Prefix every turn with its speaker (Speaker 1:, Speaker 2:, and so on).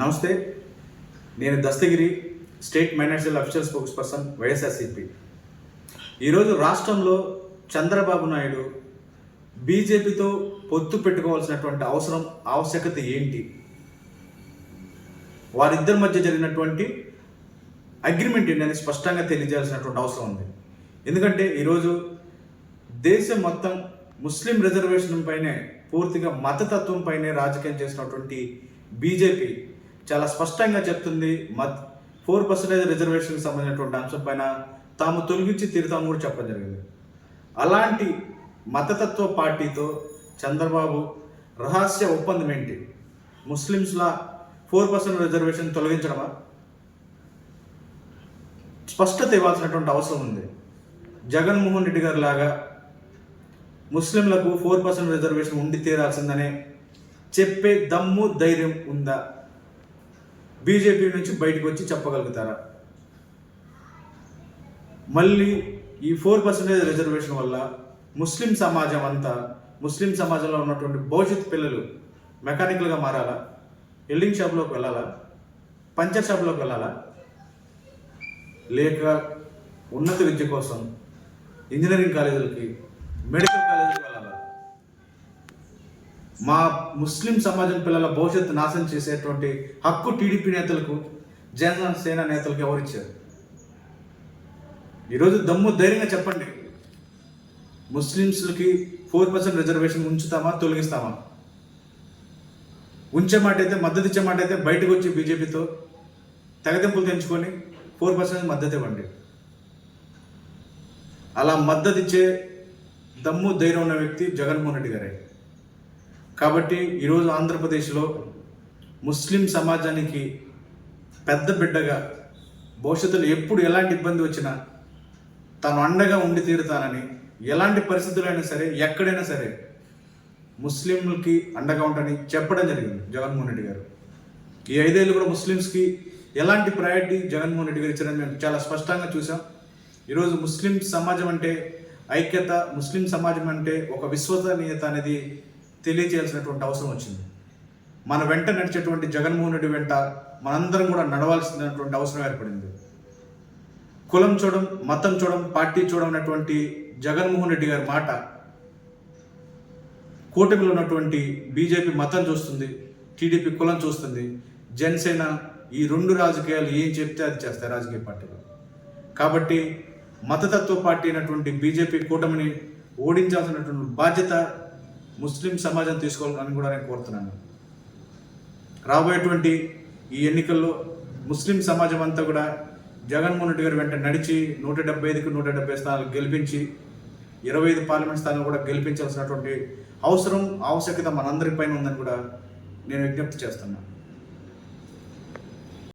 Speaker 1: నమస్తే నేను Dastagiri state minority official spokesperson YSRCP. ఈరోజు రాష్ట్రంలో చంద్రబాబు నాయుడు బీజేపీతో పొత్తు పెట్టుకోవాల్సినటువంటి అవసరం ఆవశ్యకత ఏంటి? వారిద్దరి మధ్య జరిగినటువంటి అగ్రిమెంట్ ఏంటని స్పష్టంగా తెలియజేయాల్సినటువంటి అవసరం ఉంది. ఎందుకంటే ఈరోజు దేశం మొత్తం ముస్లిం రిజర్వేషన్ పైనే పూర్తిగా మతతత్వం పైనే రాజకీయం చేసినటువంటి బీజేపీ చాలా స్పష్టంగా చెప్తుంది. మత్ ఫోర్ పర్సెంటేజ్ రిజర్వేషన్కి సంబంధించినటువంటి అంశం పైన తాము తొలగించి తీరుతాము కూడా చెప్పడం జరిగింది. అలాంటి మతతత్వ పార్టీతో చంద్రబాబు రహస్య ఒప్పందం ఏంటి? ముస్లిమ్స్లా ఫోర్ పర్సెంట్ రిజర్వేషన్ తొలగించడమా? స్పష్టత ఇవ్వాల్సినటువంటి అవసరం ఉంది. జగన్మోహన్ రెడ్డి గారు లాగా ముస్లింలకు ఫోర్ పర్సెంట్ రిజర్వేషన్ ఉండి తీరాల్సిందనే చెప్పే దమ్ము ధైర్యం ఉందా? బీజేపీ నుంచి బయటకు వచ్చి చెప్పగలుగుతారా? మళ్ళీ ఈ ఫోర్ పర్సెంటేజ్ రిజర్వేషన్ వల్ల ముస్లిం సమాజం అంతా ముస్లిం సమాజంలో ఉన్నటువంటి భవిష్యత్ పిల్లలు మెకానికల్గా మారాలా? ఎల్డింగ్ షాప్లోకి వెళ్ళాలా? పంచర్ షాప్లోకి వెళ్ళాలా? లేక ఉన్నత విద్య కోసం ఇంజనీరింగ్ కాలేజీలకి మెడికల్ మా ముస్లిం సమాజం పిల్లల భవిష్యత్తు నాశనం చేసేటువంటి హక్కు టీడీపీ నేతలకు జనసేన నేతలకు ఎవరిచ్చారు ఈరోజు దమ్ము ధైర్యంగా చెప్పండి. ముస్లిమ్స్కి ఫోర్ పర్సెంట్ రిజర్వేషన్ ఉంచుతామా తొలగిస్తామా? ఉంచే మాట అయితే మద్దతు ఇచ్చే మాట అయితే బయటకు వచ్చి బీజేపీతో తెగతింపులు తెంచుకొని ఫోర్ పర్సెంట్ మద్దతు ఇవ్వండి. అలా మద్దతు ఇచ్చే దమ్ము ధైర్యం ఉన్న వ్యక్తి జగన్మోహన్ రెడ్డి గారే. కాబట్టి ఈరోజు ఆంధ్రప్రదేశ్లో ముస్లిం సమాజానికి పెద్ద బిడ్డగా భవిష్యత్తులో ఎప్పుడు ఎలాంటి ఇబ్బంది వచ్చినా తాను అండగా ఉండి తీరుతానని ఎలాంటి పరిస్థితులైనా సరే ఎక్కడైనా సరే ముస్లింలకి అండగా ఉంటానని చెప్పడం జరిగింది జగన్మోహన్ రెడ్డి గారు. ఈ ఐదేళ్ళు కూడా ముస్లిమ్స్కి ఎలాంటి ప్రయారిటీ జగన్మోహన్ రెడ్డి గారు ఇచ్చారని మేము చాలా స్పష్టంగా చూసాం. ఈరోజు ముస్లిం సమాజం అంటే ఐక్యత ముస్లిం సమాజం అంటే ఒక విశ్వసనీయత అనేది తెలియజేయాల్సినటువంటి అవసరం వచ్చింది. మన వెంట నడిచేటువంటి జగన్మోహన్ రెడ్డి వెంట మనందరం కూడా నడవాల్సినటువంటి అవసరం ఏర్పడింది. కులం చూడడం మతం చూడడం పార్టీ చూడడం అనేటువంటి జగన్మోహన్ రెడ్డి గారి మాట కూటమిలో ఉన్నటువంటి బీజేపీ మతం చూస్తుంది టీడీపీ కులం చూస్తుంది జనసేన ఈ రెండు రాజకీయాలు ఏం చెప్తే అది చేస్తాయి రాజకీయ పార్టీలు. కాబట్టి మతతత్వ పార్టీ అయినటువంటి బీజేపీ కూటమిని ఓడించాల్సినటువంటి బాధ్యత ముస్లిం సమాజం తీసుకోవాలని కూడా నేను కోరుతున్నాను. రాబోయేటువంటి ఈ ఎన్నికల్లో ముస్లిం సమాజం అంతా కూడా జగన్మోహన్ రెడ్డి గారి వెంట నడిచి నూట డెబ్బై ఐదుకు నూట డెబ్బై స్థానాలు గెలిపించి ఇరవై ఐదు పార్లమెంట్ స్థానాలు కూడా గెలిపించాల్సినటువంటి అవసరం ఆవశ్యకత మనందరిపైన ఉందని కూడా నేను విజ్ఞప్తి చేస్తున్నాను.